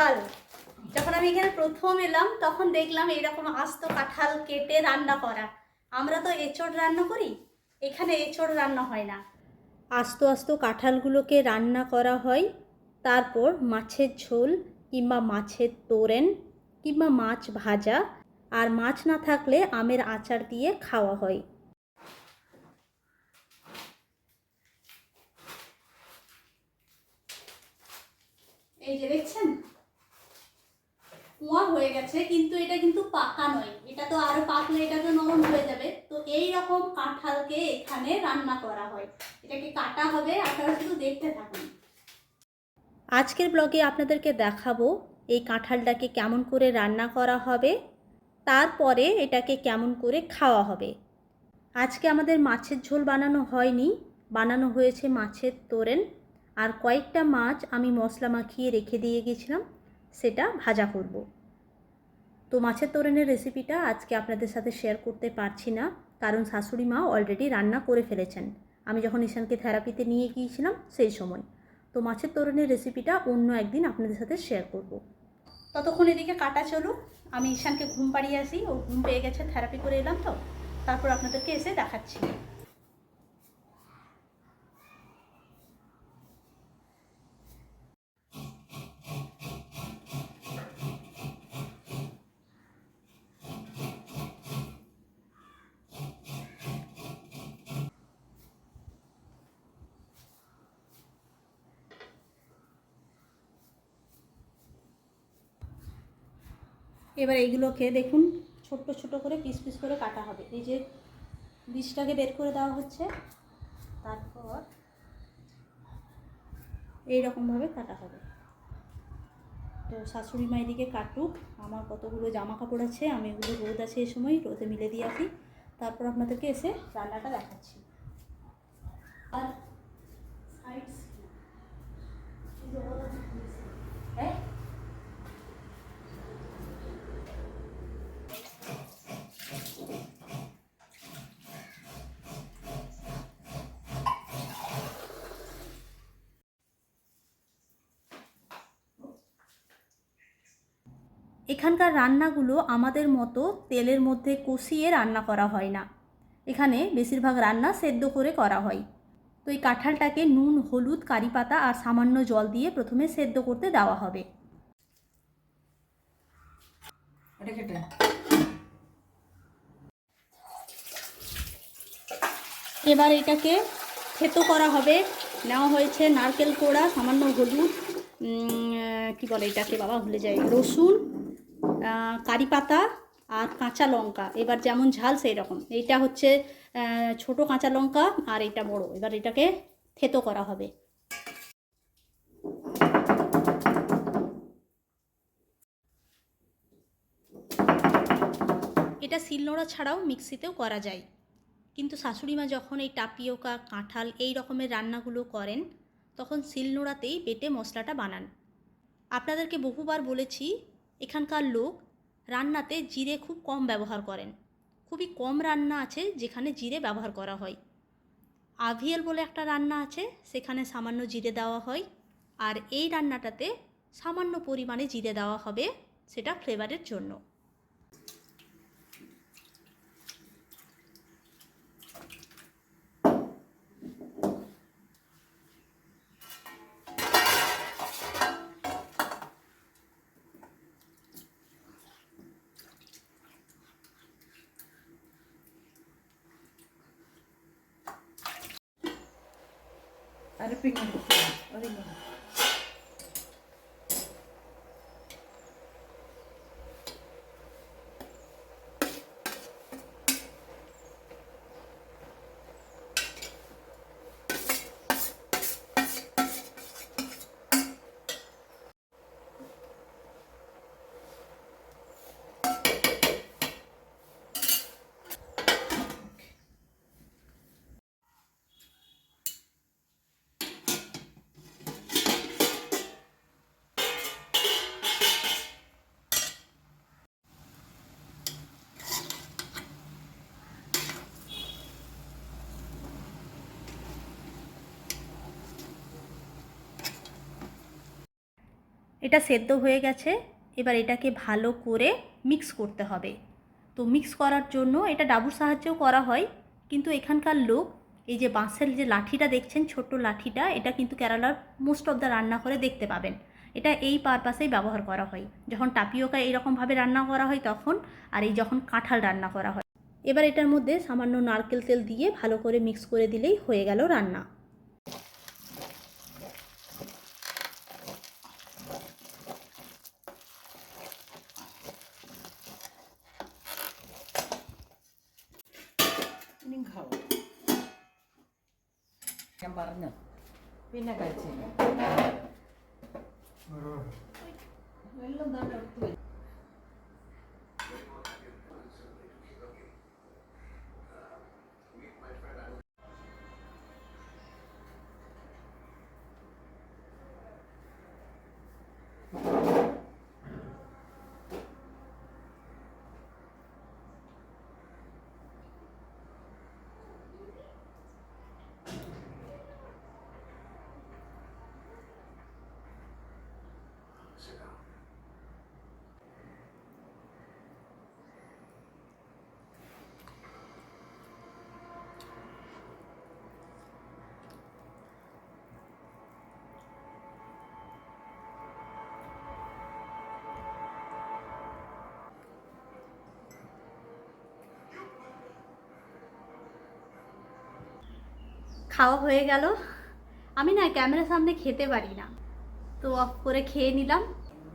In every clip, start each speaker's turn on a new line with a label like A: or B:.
A: কাঁঠাল। যখন আমি এখানে প্রথম এলাম, তখন দেখলাম এইরকম আস্ত কাঁঠাল কেটে রান্না করা। আমরা তো এঁচড় রান্না করি, এখানে এঁচড় রান্না হয় না। আস্ত আস্ত কাঁঠালগুলোকে রান্না করা হয়, তারপর মাছের ঝোল কিংবা মাছের তোরেন কিংবা মাছ ভাজা, আর মাছ না থাকলে আমের আচার দিয়ে খাওয়া হয়। এই যে দেখছেন? কুয়া হয়ে গেছে, কিন্তু এটা কিন্তু পাকা নয়। এটা তো আরও পাকলে এটা তো নরম হয়ে যাবে। তো এই রকম কাঁঠালকে এখানে রান্না করা হয়। এটাকে কাটা হবে, আপনারা শুধু দেখতে থাকুন। আজকের ব্লগে আপনাদেরকে দেখাবো এই কাঁঠালটাকে কেমন করে রান্না করা হবে, তারপরে এটাকে কেমন করে খাওয়া হবে। আজকে আমাদের মাছের ঝোল বানানো হয়নি, বানানো হয়েছে মাছের তোরেন। আর কয়েকটা মাছ আমি মশলা মাখিয়ে রেখে দিয়ে গেছিলাম। সেটা ভাজা করব। তো মাছের তোরণের রেসিপিটা আজকে আপনাদের সাথে শেয়ার করতে পারছি না, কারণ শাশুড়ি মা অলরেডি রান্না করে ফেলেছেন। আমি যখন ঈশানকে থেরাপিতে নিয়ে গিয়েছিলাম সেই সময়। তো মাছের তোরণের রেসিপিটা অন্য একদিন আপনাদের সাথে শেয়ার করব। ততক্ষণ এদিকে কাটা চলুক, আমি ঈশানকে ঘুম পাড়িয়ে আসি, ও ঘুম পেয়ে গেছে থেরাপি করে এলাম তো। তারপর আপনাদেরকে এসে দেখাচ্ছি। এবার এইগুলোকে দেখুন, ছোট্ট ছোট করে পিস পিস করে কাটা হবে। এই যে বীজটাকে বের করে দেওয়া হচ্ছে, তারপর এই রকমভাবে কাটা হবে। তো শাশুড়ি মা এদিকে কাটুক, আমার কতগুলো জামা কাপড় আছে, আমি এগুলো রোদ আছে এই সময়, রোদে মিলে দিয়ে আসি। তারপর আপনাদেরকে এসে রান্নাটা দেখাচ্ছি আর সাইডস হ্যাঁ এখানকার রান্নাগুলো আমাদের মতো তেলের মধ্যে কষিয়ে রান্না করা হয় না। এখানে বেশিরভাগ রান্না সেদ্ধ করে করা হয়। তো এই কাঁঠালটাকে নুন হলুদ কারি পাতা আর সামান্য জল দিয়ে প্রথমে সেদ্ধ করতে দেওয়া হবে। এবার এটাকে থেতো করা হবে। নেওয়া হয়েছে নারকেল কোড়া সামান্য হলুদ কি বলে এটাকে বাবা ভুলে যায় রসুন কারি পাতা আর কাঁচা লঙ্কা। এবার যেমন ঝাল সেই রকম এইটা হচ্ছে ছোট কাঁচা লঙ্কা আর এটা বড়। এবার এটাকে থেতো করা হবে। এটা শিলনোড়া ছাড়াও মিক্সিতেও করা যায়। কিন্তু শাশুড়ি মা যখন এই টাপিওকা, কাঁঠাল এই রকমের রান্নাগুলো করেন, তখন শিলনোড়াতেই বেটে মশলাটা বানান। আপনাদেরকে বহুবার বলেছি এখানকার লোক রান্নাতে জিরে খুব কম ব্যবহার করেন। খুবই কম রান্না আছে যেখানে জিরে ব্যবহার করা হয়। আভিয়েল বলে একটা রান্না আছে, সেখানে সামান্য জিরে দেওয়া হয়। আর এই রান্নাটাতে সামান্য পরিমাণে জিরে দেওয়া হবে, সেটা ফ্লেভারের জন্য।
B: আরে পিকনিক
A: এটা সেদ্ধ হয়ে গেছে, এবার এটাকে ভালো করে মিক্স করতে হবে। তো মিক্স করার জন্য এটা ডাবুর সাহায্যেও করা হয়, কিন্তু এখানকার লোক এই যে বাঁশের যে লাঠিটা দেখছেন, ছোট্ট লাঠিটা, এটা কিন্তু কেরালার মোস্ট অফ দ্য রান্না করে দেখতে পাবেন। এটা এই পারপাসেই ব্যবহার করা হয়। যখন টাপিওকা এইরকমভাবে রান্না করা হয় তখন, আর এই যখন কাঁঠাল রান্না করা হয়। এবার এটার মধ্যে সামান্য নারকেল তেল দিয়ে ভালো করে মিক্স করে দিলেই হয়ে গেল রান্না।
B: ഞാൻ പറഞ്ഞു. പിന്നെ കഴിച്ചില്ല.
A: খাওয়া হয়ে গেল। আমি না ক্যামেরার সামনে খেতে পারি না। তো অফ করে খেয়ে নিলাম।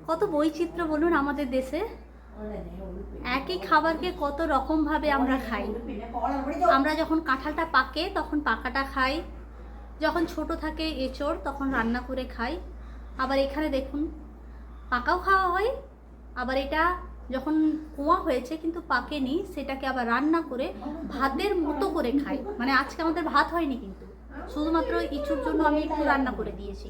A: কত বৈচিত্র্য বলুন আমাদের দেশে। একই খাবারকে কত রকমভাবে আমরা খাই। আমরা যখন কাঁঠালটা পাকে, তখন পাকাটা খাই। যখন ছোট থাকে এঁচড়, তখন রান্না করে খাই। আবার এখানে দেখুন, পাকাও খাওয়া হয়। আবার এটা যখন কুয়া হয়েছে কিন্তু পাকেনি, সেটাকে আবার রান্না করে ভাতের মতো করে খাই। মানে আজকে আমাদের ভাত হয়নি কিন্তু। শুধুমাত্র ইচ্ছুর জন্য আমি একটু রান্না করে দিয়েছি।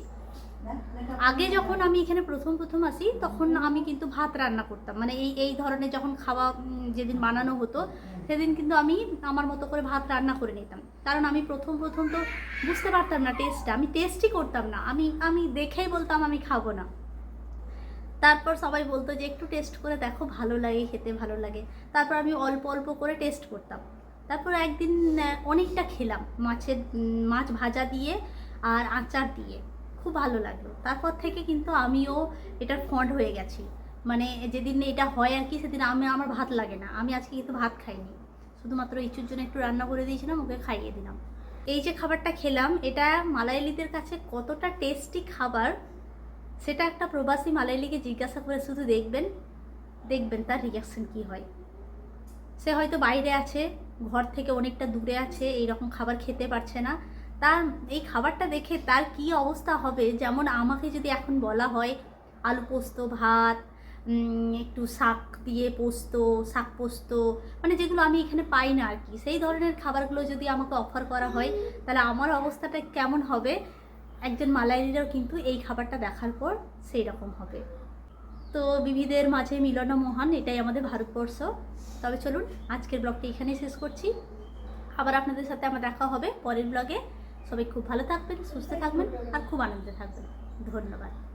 A: আগে যখন আমি এখানে প্রথম প্রথম আসি, তখন আমি কিন্তু ভাত রান্না করতাম। মানে এই এই ধরনের যখন খাওয়া যেদিন বানানো হতো, সেদিন কিন্তু আমি আমার মতো করে ভাত রান্না করে নিতাম। কারণ আমি প্রথম প্রথম তো বুঝতে পারতাম না টেস্টটা আমি টেস্টই করতাম না। আমি আমি দেখেই বলতাম, আমি খাব না। তারপর সবাই বলতো যে, একটু টেস্ট করে দেখো, ভালো লাগে, খেতে ভালো লাগে। তারপর আমি অল্প অল্প করে টেস্ট করতাম। তারপর একদিন অনেকটা খেলাম। মাছের মাছ ভাজা দিয়ে আর আচার দিয়ে। খুব ভালো লাগল। তারপর থেকে কিন্তু আমিও এটার ফন্ড হয়ে গেছি। মানে যেদিন এটা হয় আর কি, সেদিন আমি, আমার ভাত লাগে না। আমি আজকে কিন্তু ভাত খাইনি। শুধুমাত্র ইচ্ছুর জন্য একটু রান্না করে দিয়েছিলাম, ওকে খাইয়ে দিলাম। এই যে খাবারটা খেলাম, এটা মালায়ালিদের কাছে কতটা টেস্টি খাবার, সেটা একটা প্রবাসী মালায়ালিকে জিজ্ঞাসা করে শুধু দেখবেন দেখবেন তার রিয়াকশন কি হয়। সে হয়তো বাইরে আছে ঘর থেকে অনেকটা দূরে আছে এই রকম খাবার খেতে পারছে না। তার, এই খাবারটা দেখে তার কি অবস্থা হবে? যেমন আমাকে যদি এখন বলা হয়, আলু পোস্ত, ভাত একটু শাক দিয়ে পোস্ত, শাক পোস্ত মানে যেগুলো আমি এখানে পাই না আর কি, সেই ধরনের খাবারগুলো যদি আমাকে অফার করা হয়, তাহলে আমার অবস্থাটা কেমন হবে? একজন মালায়ালিরাও কিন্তু এই খাবারটা দেখার পর সেই রকম হবে। তো বিবিধের মাঝে মিলন মহান, এটাই আমাদের ভারতবর্ষ। তবে চলুন, আজকের ব্লগটি এখানেই শেষ করছি। আবার আপনাদের সাথে আমার দেখা হবে পরের ব্লগে। সবাই খুব ভালো থাকবেন, সুস্থ থাকবেন আর খুব আনন্দে থাকবেন। ধন্যবাদ।